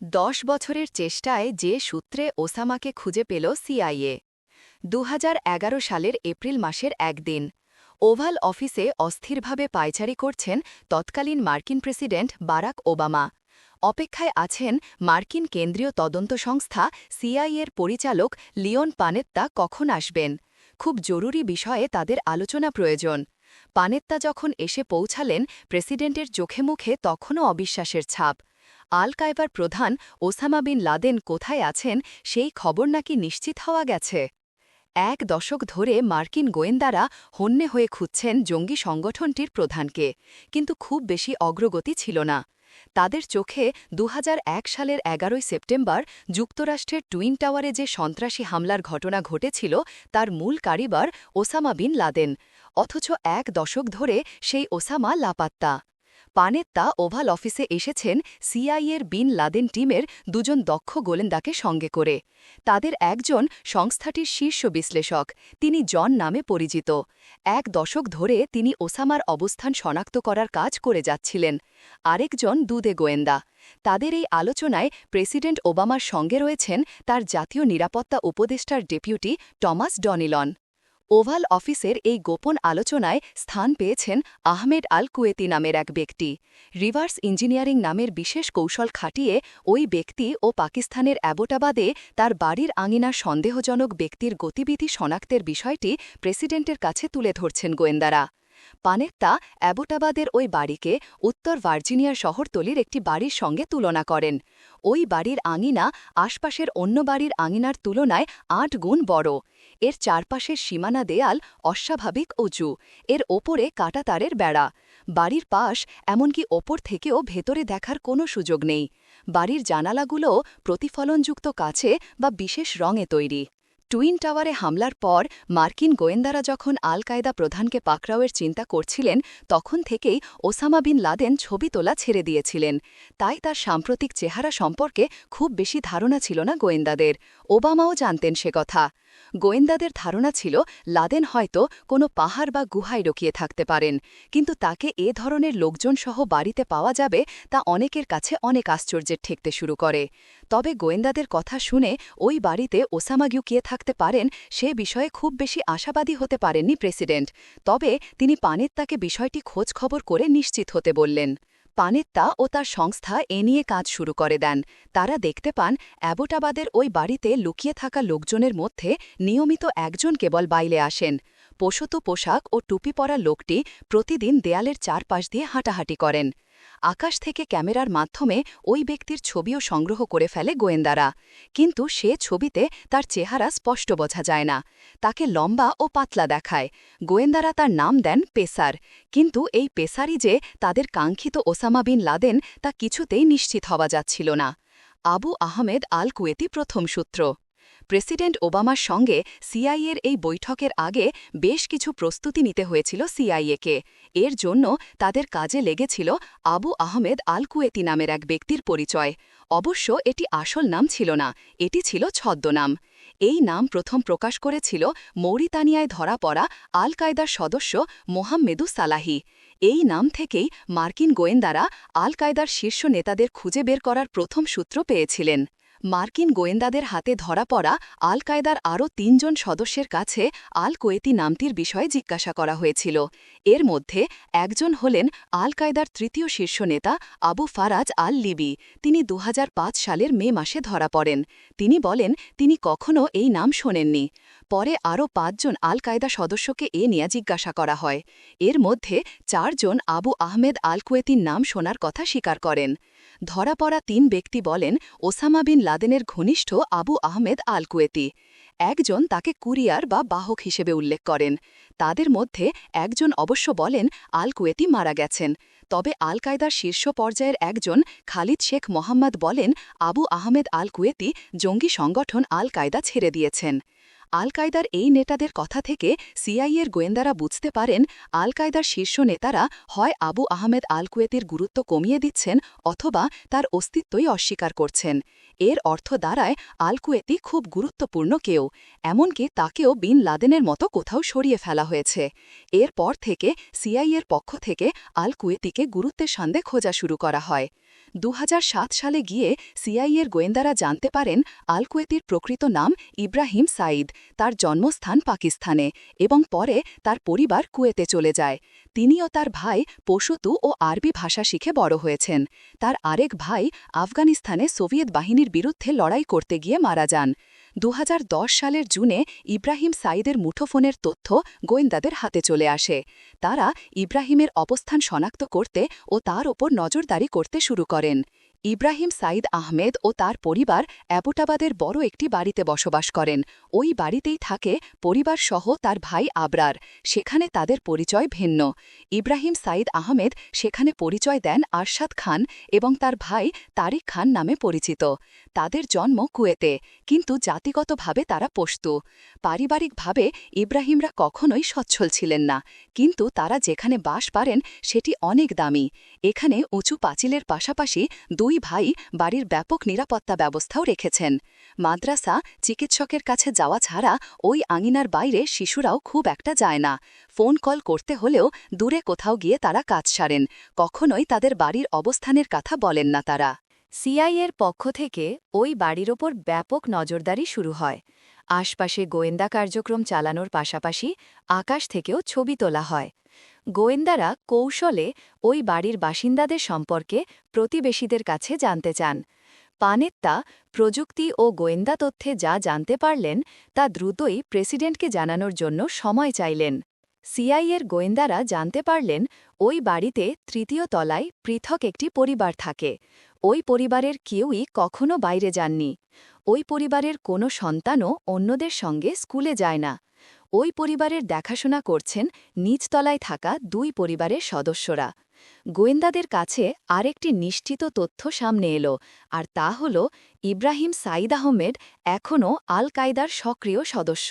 দশ বছরের চেষ্টায় যে সূত্রে ওসামাকে খুঁজে পেল সিআইএ। দুহাজার এগারো সালের এপ্রিল মাসের একদিন, ওভাল অফিসে অস্থিরভাবে পায়চারি করছেন তৎকালীন মার্কিন প্রেসিডেন্ট বারাক ওবামা। অপেক্ষায় আছেন মার্কিন কেন্দ্রীয় তদন্ত সংস্থা সিআইএর পরিচালক লিওন পানেত্তা কখন আসবেন। খুব জরুরি বিষয়ে তাদের আলোচনা প্রয়োজন। পানেত্তা যখন এসে পৌঁছালেন, প্রেসিডেন্টের চোখে মুখে তখনও অবিশ্বাসের ছাপ। আল কায়বার প্রধান ওসামা বিন লাদেন কোথায় আছেন সেই খবর নাকি নিশ্চিত হওয়া গেছে। এক দশক ধরে মার্কিন গোয়েন্দারা হন্যে হয়ে খুঁজছেন জঙ্গি সংগঠনটির প্রধানকে, কিন্তু খুব বেশি অগ্রগতি ছিল না। তাদের চোখে দু হাজার এক সালের এগারোই সেপ্টেম্বর যুক্তরাষ্ট্রের টুইন টাওয়ারে যে সন্ত্রাসী হামলার ঘটনা ঘটেছিল, তার মূল কারিবার ওসামা বিন লাদেন, অথচ এক দশক ধরে সেই ওসামা লাপাত্তা। পানেত্তা ওভাল অফিসে এসেছেন সিআইএর বিন লাদেন টিমের দুজন দক্ষ গোলেন্দাকে সঙ্গে করে। তাদের একজন সংস্থাটির শীর্ষ বিশ্লেষক, তিনি জন নামে পরিচিত। এক দশক ধরে তিনি ওসামার অবস্থান শনাক্ত করার কাজ করে যাচ্ছিলেন। আরেকজন দুদে গোয়েন্দা। তাদের এই আলোচনায় প্রেসিডেন্ট ওবামার সঙ্গে রয়েছেন তার জাতীয় নিরাপত্তা উপদেষ্টার ডেপুটি টমাস ডনিলন। ওভাল অফিসের এই গোপন আলোচনায় স্থান পেয়েছেন আহমেদ আল কুয়েতি নামের এক ব্যক্তি। রিভার্স ইঞ্জিনিয়ারিং নামের বিশেষ কৌশল খাটিয়ে ওই ব্যক্তি ও পাকিস্তানের অ্যাবোটাবাদে তার বাড়ির আঙিনার সন্দেহজনক ব্যক্তির গতিবিধি শনাক্তের বিষয়টি প্রেসিডেন্টের কাছে তুলে ধরছেন গোয়েন্দারা। পানেত্তা অ্যাবোটাবাদের ওই বাড়িকে উত্তর ভার্জিনিয়ার শহরতলির একটি বাড়ির সঙ্গে তুলনা করেন। ওই বাড়ির আঙিনা আশপাশের অন্য বাড়ির আঙিনার তুলনায় আট গুণ বড়। এর চারপাশের সীমানা দেয়াল অস্বাভাবিক উঁচু। এর ওপরে কাটাতারের বেড়া। বাড়ির পাশ এমনকি ওপর থেকেও ভেতরে দেখার কোনো সুযোগ নেই। বাড়ির জানালাগুলোও প্রতিফলনযুক্ত কাছে বা বিশেষ রঙে তৈরি। টুইন টাওয়ারে হামলার পর মার্কিন গোয়েন্দারা যখন আল কায়দা প্রধানকে পাকরাওয়ের চিন্তা করছিলেন, তখন থেকেই ওসামা বিন লাদেন ছবি তোলা ছেড়ে দিয়েছিলেন। তাই তার সাম্প্রতিক চেহারা সম্পর্কে খুব বেশি ধারণা ছিল না গোয়েন্দাদের। ওবামাও জানতেন সে কথা। গোয়েন্দাদের ধারণা ছিল, লাদেন হয়তো কোনো পাহাড় বা গুহায় রকিয়ে থাকতে পারেন, কিন্তু তাকে এ ধরনের লোকজন সহ বাড়িতে পাওয়া যাবে তা অনেকের কাছে অনেক আশ্চর্যের ঠেকতে শুরু করে। তবে গোয়েন্দাদের কথা শুনে ওই বাড়িতে ওসামা গিয়ে থাকতে পারেন, সে বিষয়ে খুব বেশি আশাবাদী হতে পারেননি প্রেসিডেন্ট। তবে তিনি পানের তাকে বিষয়টি খোঁজ খবর করে নিশ্চিত হতে বললেন। পানেত্তা ও তার সংস্থা এ নিয়ে কাজ শুরু করে দেন। তারা দেখতে পান, অ্যাবোটাবাদের ওই বাড়িতে লুকিয়ে থাকা লোকজনের মধ্যে নিয়মিত একজন কেবল বাইলে আসেন। পোষত পোশাক ও টুপি পরা লোকটি প্রতিদিন দেয়ালের চারপাশ দিয়ে হাঁটাহাঁটি করেন। আকাশ থেকে ক্যামেরার মাধ্যমে ওই ব্যক্তির ছবিও সংগ্রহ করে ফেলে গোয়েন্দারা। কিন্তু সে ছবিতে তার চেহারা স্পষ্ট বোঝা যায় না। তাকে লম্বা ও পাতলা দেখায়। গোয়েন্দারা তার নাম দেন পেসার। কিন্তু এই পেসারই যে তাদের কাঙ্ক্ষিত ওসামা বিন লাদেন তা কিছুতেই নিশ্চিত হওয়া যাচ্ছিল না। আবু আহমেদ আল কুয়েতি প্রথম সূত্র। প্রেসিডেন্ট ওবামার সঙ্গে সিআইএর এই বৈঠকের আগে বেশ কিছু প্রস্তুতি নিতে হয়েছিল সিআইএকে। এর জন্য তাদের কাজে লেগেছিল আবু আহমেদ আল কুয়েতি নামের এক ব্যক্তির পরিচয়। অবশ্য এটি আসল নাম ছিল না, এটি ছিল ছদ্মনাম। এই নাম প্রথম প্রকাশ করেছিল মৌরিতানিয়ায় ধরা পড়া আল কায়দার সদস্য মোহাম্মেদু সালাহি। এই নাম থেকেই মার্কিন গোয়েন্দারা আল কায়দার শীর্ষ নেতাদের খুঁজে বের করার প্রথম সূত্র পেয়েছিলেন। মার্কিন গোয়েন্দাদের হাতে ধরা পড়া আল কায়দার আরও তিনজন সদস্যের কাছে আল কোয়েতি নামটির বিষয়ে জিজ্ঞাসা করা হয়েছিল। এর মধ্যে একজন হলেন আল কায়দার তৃতীয় শীর্ষ নেতা আবু ফারাজ আল লিবি তিনি দু হাজার পাঁচ সালের মে মাসে ধরা পড়েন। তিনি বলেন, তিনি কখনও এই নাম শোনেননি। পরে আরও পাঁচজন আল কায়দা সদস্যকে এ নিয়ে জিজ্ঞাসা করা হয়। এর মধ্যে চারজন আবু আহমেদ আল কুয়েতির নাম শোনার কথা স্বীকার করেন। ধরা পড়া তিন ব্যক্তি বলেন, ওসামা বিন লাদেনের ঘনিষ্ঠ আবু আহমেদ আল কুয়েতি একজন তাকে কুরিয়ার বা বাহক হিসেবে উল্লেখ করেন। তাদের মধ্যে একজন অবশ্য বলেন আল কুয়েতি মারা গেছেন। তবে আল কায়দার শীর্ষ পর্যায়ের একজন খালিদ শেখ মোহাম্মদ বলেন, আবু আহমেদ আল কুয়েতি জঙ্গি সংগঠন আল কায়দা ছেড়ে দিয়েছেন। আল কায়দার এই নেতাদের কথা থেকে সিআইএর গোয়েন্দারা বুঝতে পারেন আল কায়দার শীর্ষ নেতারা হয় আবু আহমেদ আল কুয়েতির গুরুত্ব কমিয়ে দিচ্ছেন অথবা তার অস্তিত্বই অস্বীকার করছেন। এর অর্থ দ্বারায় আল কুয়েতি খুব গুরুত্বপূর্ণ কেউ, এমনকি তাকেও বিন লাদেনের মতো কোথাও সরিয়ে ফেলা হয়েছে। এরপর থেকে সিআইএর পক্ষ থেকে আল কুয়েতিকে গুরুত্বের সন্দেহ খোঁজা শুরু করা হয়। দু হাজার সাত সালে গিয়ে সিআইএর গোয়েন্দারা জানতে পারেন আলকুয়েতির প্রকৃত নাম ইব্রাহিম সাঈদ। তার জন্মস্থান পাকিস্তানে এবং পরে তার পরিবার কুয়েতে চলে যায়। তিনিও তার ভাই পশুতু ও আরবি ভাষা শিখে বড় হয়েছেন। তার আরেক ভাই আফগানিস্তানে সোভিয়েত বাহিনীর বিরুদ্ধে লড়াই করতে গিয়ে মারা যান। দু হাজার দশ সালের জুনে ইব্রাহিম সাইদের মুঠোফোনের তথ্য গোয়েন্দাদের হাতে চলে আসে। তারা ইব্রাহিমের অবস্থান শনাক্ত করতে ও তার ওপর নজরদারি করতে শুরু করেন। ইব্রাহিম সাইদ আহমেদ ও তার পরিবার অ্যাবোটাবাদের বড় একটি বাড়িতে বসবাস করেন। ওই বাড়িতেই থাকে পরিবার সহ তার ভাই আবরার। সেখানে তাদের পরিচয় ভিন্ন। ইব্রাহিম সাইদ আহমেদ সেখানে পরিচয় দেন আরশাদ খান এবং তার ভাই তারিক খান নামে পরিচিত। তাদের জন্ম কুয়েতে, কিন্তু জাতিগতভাবে তারা পশতু। পারিবারিকভাবে ইব্রাহিমরা কখনোই সচ্ছল ছিলেন না, কিন্তু তারা যেখানে বাস পারেন সেটি অনেক দামি। এখানে উঁচু পাঁচিলের পাশাপাশি দুই ভাই বাড়ির ব্যাপক নিরাপত্তা ব্যবস্থাও রেখেছেন। মাদ্রাসা চিকিৎসকের কাছে যাওয়া ছাড়া ওই আঙিনার বাইরে শিশুরাও খুব একটা যায় না। ফোন কল করতে হলেও দূরে কোথাও গিয়ে তারা কাজ সারেন। কখনোই তাদের বাড়ির অবস্থানের কথা বলেন না তারা। সিআইয়ের পক্ষ থেকে ওই বাড়ির ওপর ব্যাপক নজরদারি শুরু হয়। আশপাশে গোয়েন্দা কার্যক্রম চালানোর পাশাপাশি আকাশ থেকেও ছবি তোলা হয়। গোয়েন্দারা কৌশলে ওই বাড়ির বাসিন্দাদের সম্পর্কে প্রতিবেশীদের কাছে জানতে চান। পানেত্তা প্রযুক্তি ও গোয়েন্দা তথ্যে যা জানতে পারলেন, তা দ্রুতই প্রেসিডেন্টকে জানানোর জন্য সময় চাইলেন। সিআইয়ের গোয়েন্দারা জানতে পারলেন, ওই বাড়িতে তৃতীয় তলায় পৃথক একটি পরিবার থাকে। ওই পরিবারের কেউই কখনো বাইরে যাননি। ওই পরিবারের কোনো সন্তানও অন্যদের সঙ্গে স্কুলে যায় না। ওই পরিবারের দেখাশোনা করছেন, নিচতলায় থাকা দুই পরিবারের সদস্যরা। গোয়েন্দাদের কাছে আরেকটি নিশ্চিত তথ্য সামনে এলো, আর তা হল, ইব্রাহিম সাইদ আহমেদ এখনও আল কায়দার সক্রিয় সদস্য।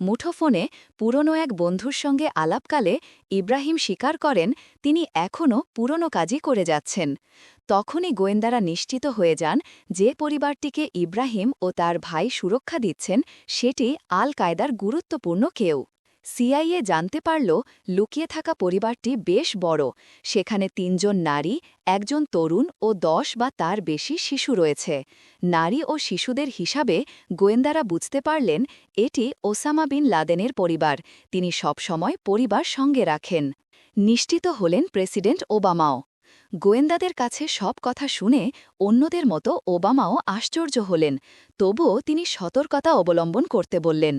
মুঠোফোনে পুরনো এক বন্ধুর সঙ্গে আলাপকালে ইব্রাহিম স্বীকার করেন, তিনি এখনও পুরনো কাজই করে যাচ্ছেন। তখনই গোয়েন্দারা নিশ্চিত হয়ে যান, যে পরিবারটিকে ইব্রাহিম ও তার ভাই সুরক্ষা দিচ্ছেন, সেটি আল কায়দার গুরুত্বপূর্ণ কেউ। সিআইএ জানতে পারল লুকিয়ে থাকা পরিবারটি বেশ বড়। সেখানে তিনজন নারী, একজন তরুণ ও দশ বা তার বেশি শিশু রয়েছে। নারী ও শিশুদের হিসাবে গোয়েন্দারা বুঝতে পারলেন, এটি ওসামা বিন লাদেনের পরিবার। তিনি সবসময় পরিবার সঙ্গে রাখেন। নিশ্চিত হলেন প্রেসিডেন্ট ওবামাও। গোয়েন্দাদের কাছে সব কথা শুনে অন্যদের মতো ওবামাও আশ্চর্য হলেন। তবুও তিনি সতর্কতা অবলম্বন করতে বললেন।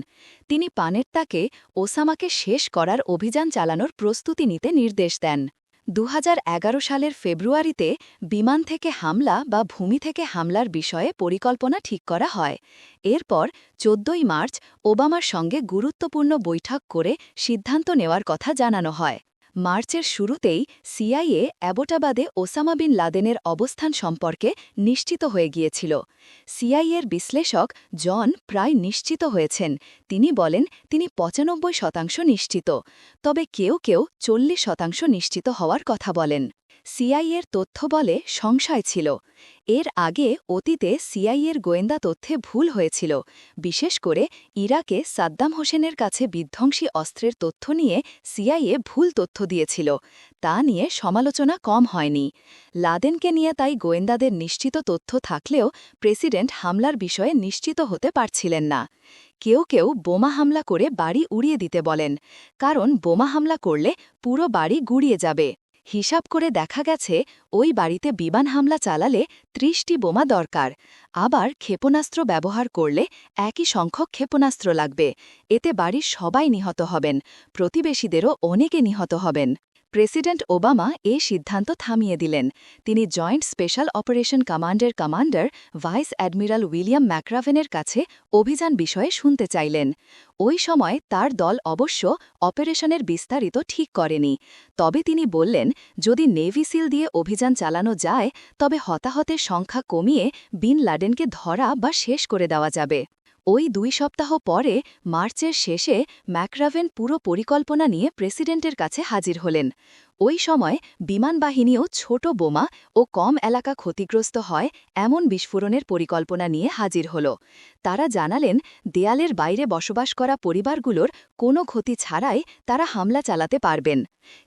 তিনি পানেরটাকে ওসামাকে শেষ করার অভিযান চালানোর প্রস্তুতি নিতে নির্দেশ দেন। দু হাজার এগারো সালের ফেব্রুয়ারিতে বিমান থেকে হামলা বা ভূমি থেকে হামলার বিষয়ে পরিকল্পনা ঠিক করা হয়। এরপর চোদ্দই মার্চ ওবামার সঙ্গে গুরুত্বপূর্ণ বৈঠক করে সিদ্ধান্ত নেওয়ার কথা জানানো হয়। মার্চের শুরুতেই সিআইএ অ্যাবোটাবাদে ওসামা বিন লাদেনের অবস্থান সম্পর্কে নিশ্চিত হয়ে গিয়েছিল। সিআইএর বিশ্লেষক জন প্রায় নিশ্চিত হয়েছেন। তিনি বলেন, তিনি পঁচানব্বই শতাংশ নিশ্চিত। তবে কেউ কেউ চল্লিশ শতাংশ নিশ্চিত হওয়ার কথা বলেন। সিআইএর তথ্য বলে সংশয় ছিল। এর আগে অতীতে সিআইএর গোয়েন্দা তথ্যে ভুল হয়েছিল। বিশেষ করে ইরাকে সাদ্দাম হোসেনের কাছে বিধ্বংসী অস্ত্রের তথ্য নিয়ে সিআইএ ভুল তথ্য দিয়েছিল। তা নিয়ে সমালোচনা কম হয়নি। লাদেনকে নিয়ে তাই গোয়েন্দাদের নিশ্চিত তথ্য থাকলেও প্রেসিডেন্ট হামলার বিষয়ে নিশ্চিত হতে পারছিলেন না। কেউ কেউ বোমা হামলা করে বাড়ি উড়িয়ে দিতে বলেন, কারণ বোমা হামলা করলে পুরো বাড়ি গুড়িয়ে যাবে। হিসাব করে দেখা গেছে, ওই বাড়িতে বিমান হামলা চালালে ত্রিশটি বোমা দরকার। আবার ক্ষেপণাস্ত্র ব্যবহার করলে একই সংখ্যক ক্ষেপণাস্ত্র লাগবে। এতে বাড়ির সবাই নিহত হবেন, প্রতিবেশীদেরও অনেকে নিহত হবেন। প্রেসিডেন্ট ওবামা এ সিদ্ধান্ত থামিয়ে দিলেন। তিনি জয়েন্ট স্পেশাল অপারেশন কমান্ডের কমান্ডার ভাইস অ্যাডমিরাল উইলিয়াম ম্যাক্রাভেনের কাছে অভিযান বিষয়ে শুনতে চাইলেন। ওই সময় তার দল অবশ্য অপারেশনের বিস্তারিত ঠিক করেনি। তবে তিনি বললেন, যদি নেভি সিল দিয়ে অভিযান চালানো যায়, তবে হতাহতের সংখ্যা কমিয়ে বিন লাডেনকে ধরা বা শেষ করে দেওয়া যাবে। ওই দুই সপ্তাহ পরে মার্চের শেষে ম্যাকরাভেন পুরো পরিকল্পনা নিয়ে প্রেসিডেন্টের কাছে হাজির হলেন। ওই সময় বিমানবাহিনীও ছোট বোমা ও কম এলাকা ক্ষতিগ্রস্ত হয় এমন বিস্ফোরণের পরিকল্পনা নিয়ে হাজির হল। তারা জানালেন, দেয়ালের বাইরে বসবাস করা পরিবারগুলোর কোনো ক্ষতি ছাড়াই তারা হামলা চালাতে পারবেন।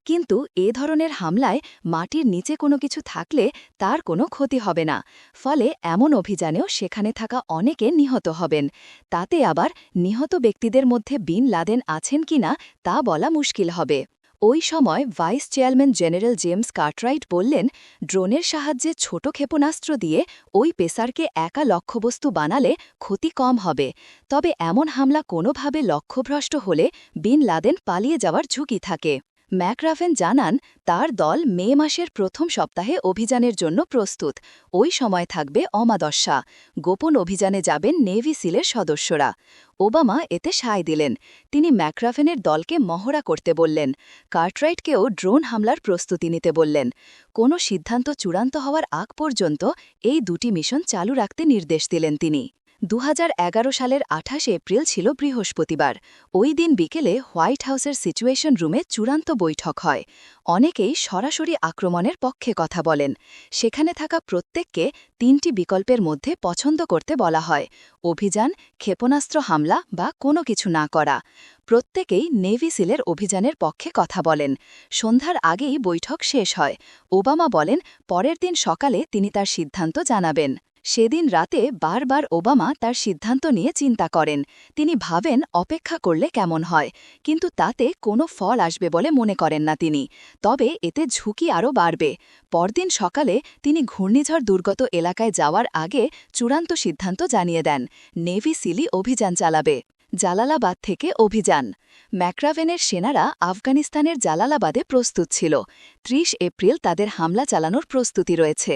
কিন্তু এ ধরনের হামলায় মাটির নিচে কোনো কিছু থাকলে তার কোনো ক্ষতি হবে না। ফলে এমন অভিযানেও সেখানে থাকা অনেকে নিহত হবেন। তাতে আবার নিহত ব্যক্তিদের মধ্যে বিন লাদেন আছেন কিনা তা বলা মুশকিল হবে। ওই সময় vice chairman general James Cartwright বললেন, ড্রোনের সাহায্যে ছোট ক্ষেপণাস্ত্র দিয়ে ওই পেসারকে একা লক্ষ্যবস্তু বানালে ক্ষতি কম হবে। তবে এমন হামলা কোনোভাবে লক্ষ্যভ্রষ্ট হলে বিন লাদেন পালিয়ে যাওয়ার ঝুঁকি থাকে। ম্যাকরাফেন জানান, তার দল মে মাসের প্রথম সপ্তাহে অভিযানের জন্য প্রস্তুত। ওই সময় থাকবে অমাদস্যা। গোপন অভিযানে যাবেন নেভি সিলের সদস্যরা। ওবামা এতে সায় দিলেন। তিনি ম্যাকরাফেনের দলকে মহড়া করতে বললেন। কার্টরাইটকেও ড্রোন হামলার প্রস্তুতি নিতে বললেন। কোনো সিদ্ধান্ত চূড়ান্ত হওয়ার আগ পর্যন্ত এই দুটি মিশন চালু রাখতে নির্দেশ দিলেন তিনি। দু হাজার এগারো সালের আঠাশ এপ্রিল ছিল বৃহস্পতিবার। ওই দিন বিকেলে হোয়াইট হাউসের সিচুয়েশন রুমে চূড়ান্ত বৈঠক হয়। অনেকেই সরাসরি আক্রমণের পক্ষে কথা বলেন। সেখানে থাকা প্রত্যেককে তিনটি বিকল্পের মধ্যে পছন্দ করতে বলা হয়। অভিযান, ক্ষেপণাস্ত্র হামলা বা কোনো কিছু না করা। প্রত্যেকেই নেভি সিলের অভিযানের পক্ষে কথা বলেন। সন্ধ্যার আগেই বৈঠক শেষ হয়। ওবামা বলেন, পরের দিন সকালে তিনি তার সিদ্ধান্ত জানাবেন। সেদিন রাতে বারবার ওবামা তার সিদ্ধান্ত নিয়ে চিন্তা করেন। তিনি ভাবেন, অপেক্ষা করলে কেমন হয়? কিন্তু তাতে কোনো ফল আসবে বলে মনে করেন না তিনি। তবে এতে ঝুঁকি আরও বাড়বে। পরদিন সকালে তিনি ঘূর্ণিঝড় দুর্গত এলাকায় যাওয়ার আগে চূড়ান্ত সিদ্ধান্ত জানিয়ে দেন। নেভি সিলি অভিযান চালাবে। জালালাবাদ থেকে অভিযান। ম্যাক্রাভেনের সেনারা আফগানিস্তানের জালালাবাদে প্রস্তুত ছিল। ৩০ এপ্রিল তাদের হামলা চালানোর প্রস্তুতি রয়েছে।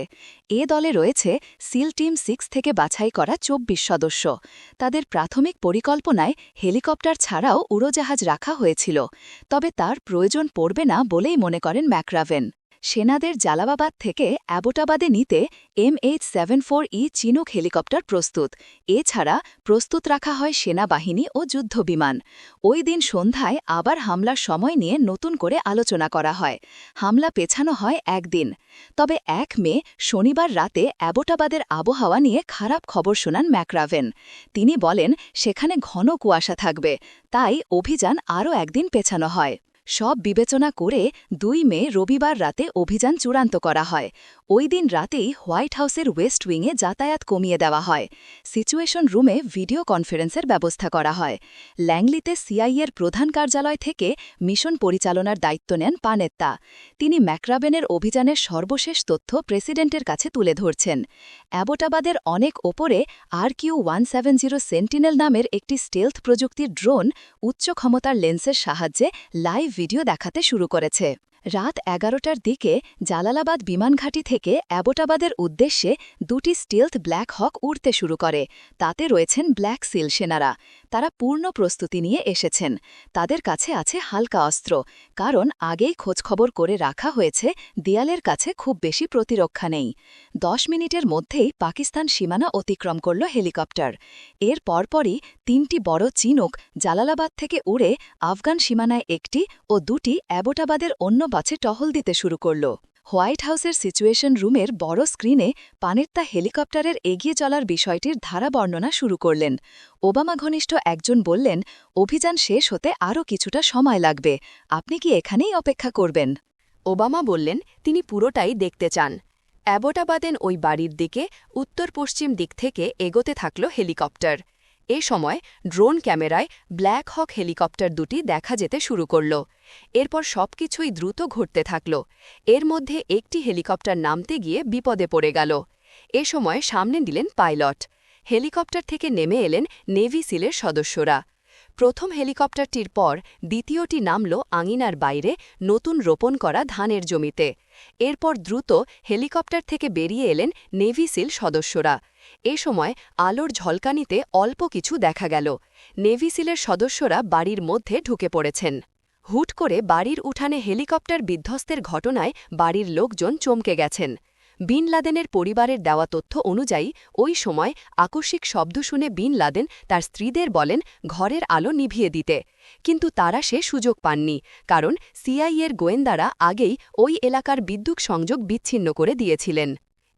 এ দলে রয়েছে সিল টিম সিক্স থেকে বাছাই করা ২৪ সদস্য। তাদের প্রাথমিক পরিকল্পনায় হেলিকপ্টার ছাড়াও উড়োজাহাজ রাখা হয়েছিল। তবে তার প্রয়োজন পড়বে না বলেই মনে করেন ম্যাক্রাভেন। সেনাদের জালাবাবাদ থেকে অ্যাবোটাবাদে নিতে MH seven four E Chinook helicopter প্রস্তুত। এছাড়া প্রস্তুত রাখা হয় সেনাবাহিনী ও যুদ্ধবিমান। ওই দিন সন্ধ্যায় আবার হামলার সময় নিয়ে নতুন করে আলোচনা করা হয়। হামলা পেছানো হয় একদিন। তবে এক মে, শনিবার রাতে অ্যাবোটাবাদের আবহাওয়া নিয়ে খারাপ খবর শোনান ম্যাকরাভেন। তিনি বলেন, সেখানে ঘন কুয়াশা থাকবে। তাই অভিযান আরও একদিন পেছানো হয়। সব বিবেচনা করে দুই মে রবিবার রাতে অভিযান চূড়ান্ত করা হয়। ওই দিন রাতেই হোয়াইট হাউসের ওয়েস্ট উইংয়ে যাতায়াত কমিয়ে দেওয়া হয়। সিচুয়েশন রুমে ভিডিও কনফারেন্সের ব্যবস্থা করা হয়। ল্যাংলিতে সিআইয়ের প্রধান কার্যালয় থেকে মিশন পরিচালনার দায়িত্ব নেন পানেত্তা। তিনি ম্যাক্রাবেনের অভিযানের সর্বশেষ তথ্য প্রেসিডেন্টের কাছে তুলে ধরছেন। অ্যাবোটাবাদের অনেক ওপরে আর Q one seven zero Sentinel নামের একটি স্টেলথ প্রযুক্তির ড্রোন উচ্চ ক্ষমতার লেন্সের সাহায্যে লাইভ ভিডিও দেখাতে শুরু করেছে। রাত এগারোটার দিকে জালালাবাদ বিমানঘাটি থেকে অ্যাবোটাবাদের উদ্দেশ্যে দুটি স্টিলথ ব্ল্যাক হক উড়তে শুরু করে। তাতে রয়েছেন ব্ল্যাক সিল সেনারা। তারা পূর্ণ প্রস্তুতি নিয়ে এসেছেন। তাদের কাছে আছে হালকা অস্ত্র। কারণ আগেই খোঁজখবর করে রাখা হয়েছে, দেয়ালের কাছে খুব বেশি প্রতিরক্ষা নেই। দশ মিনিটের মধ্যেই পাকিস্তান সীমানা অতিক্রম করল হেলিকপ্টার। এর পরপরই তিনটি বড় চিনুক জালালাবাদ থেকে উড়ে আফগান সীমানায় একটি ও দুটি অ্যাবোটাবাদের অন্য বাছে টহল দিতে শুরু করল। হোয়াইট হাউসের সিচুয়েশন রুমের বড় স্ক্রিনে পানেত্তা হেলিকপ্টারের এগিয়ে চলার বিষয়টির ধারা বর্ণনা শুরু করলেন। ওবামা ঘনিষ্ঠ একজন বললেন, অভিযান শেষ হতে আরও কিছুটা সময় লাগবে। আপনি কি এখানেই অপেক্ষা করবেন? ওবামা বললেন, তিনি পুরোটাই দেখতে চান। অ্যাবোটাবাদেন ওই বাড়ির দিকে উত্তর পশ্চিম দিক থেকে এগোতে থাকল হেলিকপ্টার। এ সময় ড্রোন ক্যামেরায় ব্ল্যাক হক হেলিকপ্টার দুটি দেখা যেতে শুরু করল। এরপর সবকিছুই দ্রুত ঘটতে থাকল। এর মধ্যে একটি হেলিকপ্টার নামতে গিয়ে বিপদে পড়ে গেল। এ সময় সামনে দিলেন পাইলট। হেলিকপ্টার থেকে নেমে এলেন নেভি সিলের সদস্যরা। প্রথম হেলিকপ্টারটির পর দ্বিতীয়টি নামল আঙিনার বাইরে নতুন রোপণ করা ধানের জমিতে। এরপর দ্রুত হেলিকপ্টার থেকে বেরিয়ে এলেন নেভি সিল সদস্যরা। এ সময় আলোর ঝলকানিতে অল্প কিছু দেখা গেল। নেভিসিলের সদস্যরা বাড়ির মধ্যে ঢুকে পড়েছেন। হুট করে বাড়ির উঠানে হেলিকপ্টার বিধ্বস্তের ঘটনায় বাড়ির লোকজন চমকে গেছেন। বিন লাদেনের পরিবারের দেওয়া তথ্য অনুযায়ী, ওই সময় আকস্মিক শব্দ শুনে বিন লাদেন তার স্ত্রীদের বলেন, ঘরের আলো নিভিয়ে দিতে। কিন্তু তারা সে সুযোগ পাননি, কারণ সিআইএর গোয়েন্দারা আগেই ওই এলাকার বিদ্যুৎ সংযোগ বিচ্ছিন্ন করে দিয়েছিলেন।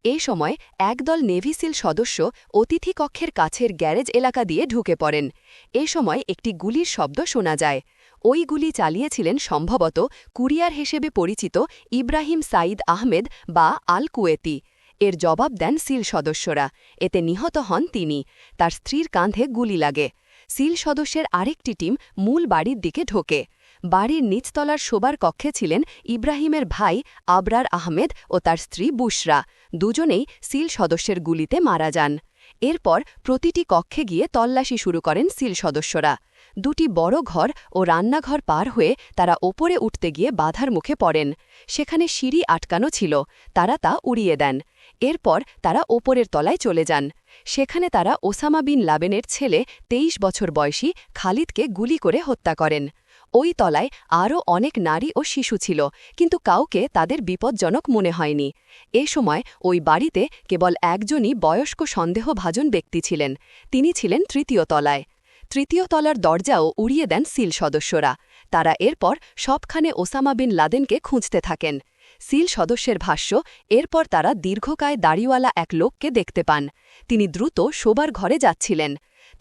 এ সময় একদল নেভিসিল সদস্য অতিথি কক্ষের কাছের গ্যারেজ এলাকা দিয়ে ঢুকে পড়েন। এ সময় একটি গুলির শব্দ শোনা যায়। ওই গুলি চালিয়েছিলেন সম্ভবত কুরিয়ার হিসেবে পরিচিত ইব্রাহিম সাইদ আহমেদ বা আল কুয়েতি এর জবাব দেন সিল সদস্যরা। এতে নিহত হন তিনি। তার স্ত্রীর কাঁধে গুলি লাগে। সিল সদস্যের আরেকটি টিম মূল বাড়ির দিকে ঢোকে। বাড়ির নিচতলার শোবার কক্ষে ছিলেন ইব্রাহিমের ভাই আবরার আহমেদ ও তার স্ত্রী বুশরা। দুজনেই সিল সদস্যের গুলিতে মারা যান। এরপর প্রতিটি কক্ষে গিয়ে তল্লাশি শুরু করেন সিল সদস্যরা। দুটি বড় ঘর ও রান্নাঘর পার হয়ে তারা ওপরে উঠতে গিয়ে বাধার মুখে পড়েন। সেখানে সিঁড়ি আটকানো ছিল, তারা তা উড়িয়ে দেন। এরপর তারা ওপরের তলায় চলে যান। সেখানে তারা ওসামা বিন লাবেনের ছেলে তেইশ বছর বয়সী খালিদকে গুলি করে হত্যা করেন। ওই তলায় আরও অনেক নারী ও শিশু ছিল, কিন্তু কাউকে তাদের বিপজ্জনক মনে হয়নি। এ সময় ওই বাড়িতে কেবল একজনই বয়স্ক সন্দেহভাজন ব্যক্তি ছিলেন, তিনি ছিলেন তৃতীয় তলায়। তৃতীয় তলার দরজাও উড়িয়ে দেন সিল সদস্যরা। তারা এরপর সবখানে ওসামা বিন লাদেনকে খুঁজতে থাকেন। সিল সদস্যের ভাষ্য, এরপর তারা দীর্ঘকায় দাড়িওয়ালা এক লোককে দেখতে পান। তিনি দ্রুত শোবার ঘরে যাচ্ছিলেন।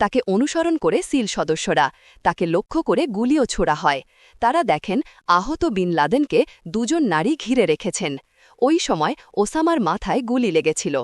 তাকে অনুসরণ করে সিল সদস্যরা। তাকে লক্ষ্য করে গুলিও ছোড়া হয়। তারা দেখেন আহত বিন লাদেনকে দুজন নারী ঘিরে রেখেছেন। ওই সময় ওসামার মাথায় গুলি লেগেছিল।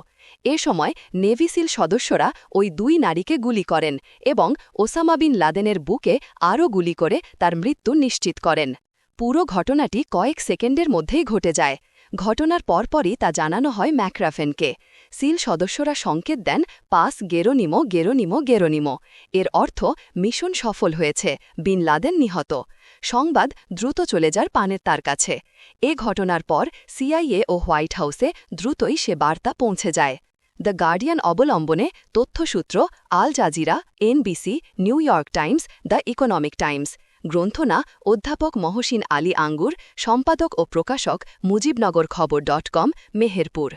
এ সময় নেভিসিল সদস্যরা ওই দুই নারীকে গুলি করেন এবং ওসামা বিন লাদেনের বুকে আরও গুলি করে তার মৃত্যু নিশ্চিত করেন। পুরো ঘটনাটি কয়েক সেকেন্ডের মধ্যেই ঘটে যায়। ঘটনার পরপরই তা জানানো হয় ম্যাক্রাফেনকে। সিল সদস্যরা সংকেত দেন, পাস, গেরোনিমো গেরোনিমো গেরোনিমো। এর অর্থ, মিশন সফল হয়েছে, বিন লাদেন নিহত। সংবাদ দ্রুত চলে যার পানের তার কাছে। এ ঘটনার পর, সিআইএ ও হোয়াইট হাউসে দ্রুতই সে বার্তা পৌঁছে যায়। দ্য গার্ডিয়ান অবলম্বনে তথ্যসূত্র, Al Jazeera, NBC, New York Times, the Economic Times. গ্রন্থনা, অধ্যাপক মহসিন আলী আঙ্গুর, সম্পাদক ও প্রকাশক মুজিবনগর খবর ডট কম, মেহেরপুর।